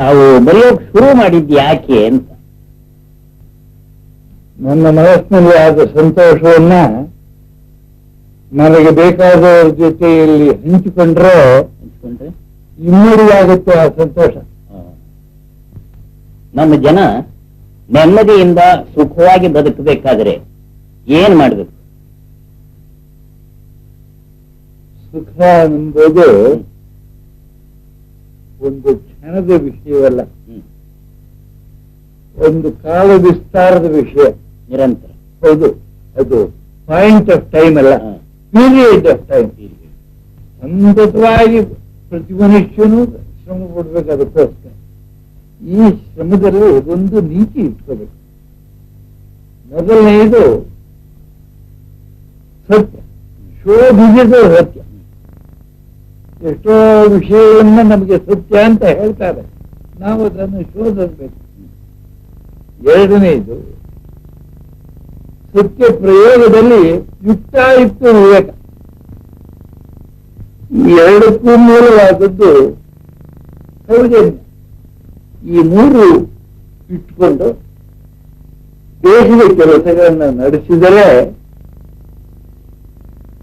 ತಾವು ಬರೆಯೋಕ್ ಶುರು ಮಾಡಿದ್ ಯಾಕೆ ಅಂತ. ನನ್ನ ಮನಸ್ಸಿನಲ್ಲಿ ಆದ ಸಂತೋಷವನ್ನ ನನಗೆ ಬೇಕಾದವರ ಜೊತೆಯಲ್ಲಿ ಹಂಚಿಕೊಂಡ್ರೆ ಇನ್ನೂರು ಇಮ್ಮಡಿಯಾಗುತ್ತೆ ಆ ಸಂತೋಷ. ನಮ್ಮ ಜನ ನೆಮ್ಮದಿಯಿಂದ ಸುಖವಾಗಿ ಬದುಕಬೇಕಾದ್ರೆ ಏನ್ ಮಾಡ್ಬೇಕು? ಸುಖ ಎಂಬುದು ಒಂದು ಕ್ಷಣದ ವಿಷಯವಲ್ಲ. ಒಂದು ಕಾಲ ವಿಸ್ತಾರದ ವಿಷಯ. ನಿರಂತರ. ಹೌದು ಅದು ಪಾಯಿಂಟ್ ಆಫ್ ಟೈಮ್ ಅಲ್ಲ. ಪೀರಿಯಡ್ ಆಫ್ ಟೈಮ್ ಸಂತತವಾಗಿ ಪ್ರತಿ ಮನುಷ್ಯನೂ ಶ್ರಮ ಪಡ್ಬೇಕು ಅದಕ್ಕೋಸ್ಕರ. ಈ ಶ್ರಮದಲ್ಲಿ ಒಂದು ನೀತಿ ಇಟ್ಕೋಬೇಕು. ಮೊದಲನೆಯದು ಸತ್ಯ. ಶೋಭಿಸಿದ ಸತ್ಯ. ಎಷ್ಟೋ ವಿಷಯವನ್ನು ನಮಗೆ ಸತ್ಯ ಅಂತ ಹೇಳ್ತಾರೆ. ನಾವು ಅದನ್ನು ಶೋಧಿಸಬೇಕು ಎರಡನೇದು, ಸತ್ಯ ಪ್ರಯೋಗದಲ್ಲಿ ಯುಕ್ತಾಯುಕ್ತ ವಿವೇಕ. ಈ ಎರಡಕ್ಕೂ ಮೂಲವಾದದ್ದು ಸೌಜನ್ಯ. ಈ ಮೂರು ಇಟ್ಕೊಂಡು ದೇಶದ ಕೆಲಸಗಳನ್ನು ನಡೆಸಿದರೆ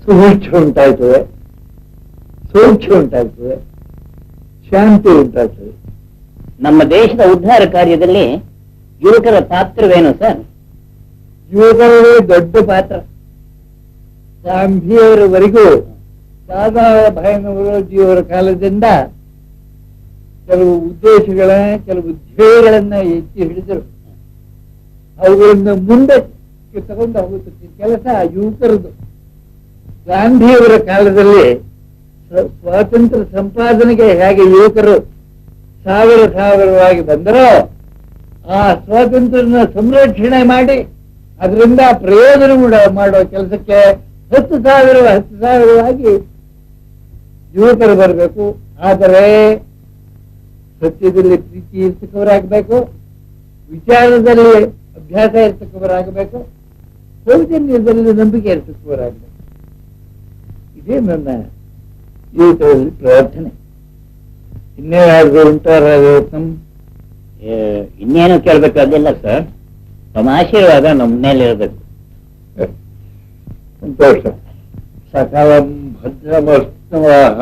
ಸುಭಿಕ್ಷ ಉಂಟಾಯ್ತದೆ. ಸೌಖ್ಯ ಉಂಟಾಗ್ತದೆ ಶಾಂತಿ ಉಂಟಾಗ್ತದೆ. ನಮ್ಮ ದೇಶದ ಉದ್ಧಾರ ಕಾರ್ಯದಲ್ಲಿ ಯುವಕರ ಪಾತ್ರವೇನು ಸರ್? ಯುವಕರೇ ದೊಡ್ಡ ಪಾತ್ರ. ಗಾಂಧಿಯವರವರೆಗೂ ದಾದಾ ಭಯನವರೋಜಿಯವರ ಕಾಲದಿಂದ ಕೆಲವು ಉದ್ದೇಶಗಳ ಕೆಲವು ಧ್ಯೇಯಗಳನ್ನ ಎತ್ತಿ ಹಿಡಿದರು. ಅವುಗಳನ್ನು ಮುಂದೆ ತಗೊಂಡು ಹೋಗುತ್ತೆ ಕೆಲಸ ಯುವಕರದು ಗಾಂಧಿಯವರ ಕಾಲದಲ್ಲಿ ಸ್ವಾತಂತ್ರ್ಯ ಸಂಪಾದನೆಗೆ ಹೇಗೆ ಯುವಕರು ಸಾವಿರ ಸಾವಿರವಾಗಿ ಬಂದರೋ, ಆ ಸ್ವಾತಂತ್ರ್ಯನ ಸಂರಕ್ಷಣೆ ಮಾಡಿ ಅದರಿಂದ ಪ್ರಯೋಜನ ಮಾಡ- ಕೆಲಸಕ್ಕೆ ಹತ್ತು ಸಾವಿರ, ಹತ್ತು ಸಾವಿರವಾಗಿ ಯುವಕರು ಬರಬೇಕು. ಆದರೆ ಸತ್ಯದಲ್ಲಿ ಪ್ರೀತಿ ಇರ್ತಕ್ಕವರಾಗಬೇಕು, ವಿಚಾರದಲ್ಲಿ ಅಭ್ಯಾಸ ಇರ್ತಕ್ಕವರಾಗಬೇಕು, ಸೌಜನ್ಯದಲ್ಲಿ ನಂಬಿಕೆ ಇರ್ತಕ್ಕವರಾಗಬೇಕು. ಇದೇ ನನ್ನ ಯುವಕರಲ್ಲಿ ಪ್ರಾರ್ಥನೆ ಇನ್ನೇನಾದ್ರೂ ನಮ್ಮ ಏ, ಇನ್ನೇನು ಕೇಳಬೇಕಾಗಿಲ್ಲ ಸರ್? ತಮ್ಮ ಆಶೀರ್ವಾದ ನಮ್ಮ ಮೇಲೆ ಇರಬೇಕು ಸಂತೋಷ. ಸಕಲಂ ಭದ್ರಮಸ್ತವಃ